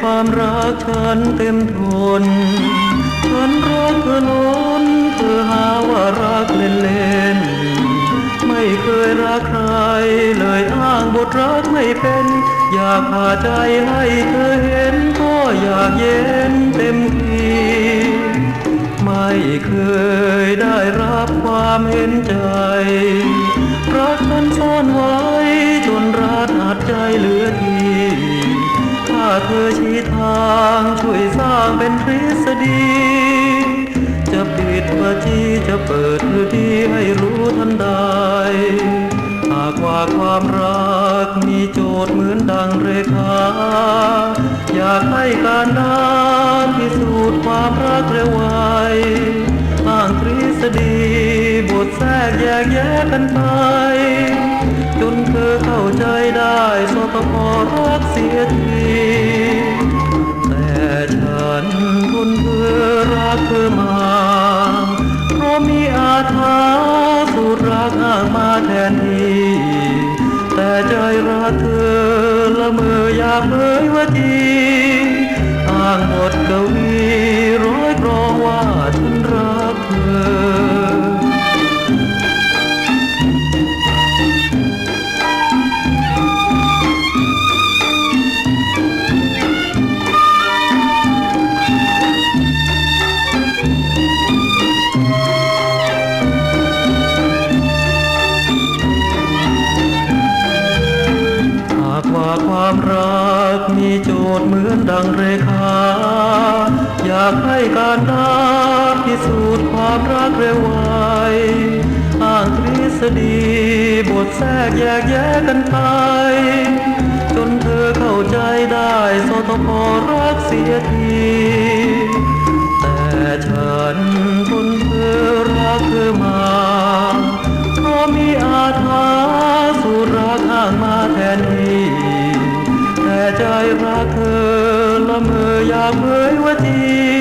ความรักฉันเต็มทนฉันรักเธอล้นเธอหาว่ารักเล่นเล่นๆไม่เคยรักใครเลยอ้างบทรักไม่เป็น อยากพาใจให้เธอเห็นก็อยากเย็นเต็มทีไม่เคยได้รับความเห็นใจ เธอชี้ทางช่วยสร้างเป็นทฤษฎี จะปิดบัญชีจะเปิดพื้นที่ให้รู้ทันใด หากว่าความรักมีโจทย์เหมือนดังเรขาอยากให้การดานพิสูจน์ความรักเร็วไวอ้างทฤษฎีบทแทรกแยกแยะกันไป อเข้าใจได้สตพรักเสียทีแต่ฉันทนเพื่อรักเธอมาเพราะมีอาถรรพ์สูตรรักอ้างมาแทนที่แต่ใจรักเธอละเมออยากเผยว่าทีอ้างบทกวีากมีโจทย์เหมือนดังเรขา อยากให้การนับพิสูจน์ความรักเร็วไวอ้างทฤษฎีบทแทรกแยกแยะกันไป จนเธอเข้าใจได้สตพอรักเสียที แต่ฉันทนเธอรักเธอมาเพราะมีอาถาสุรักห่างมาแทนที mới quá thiên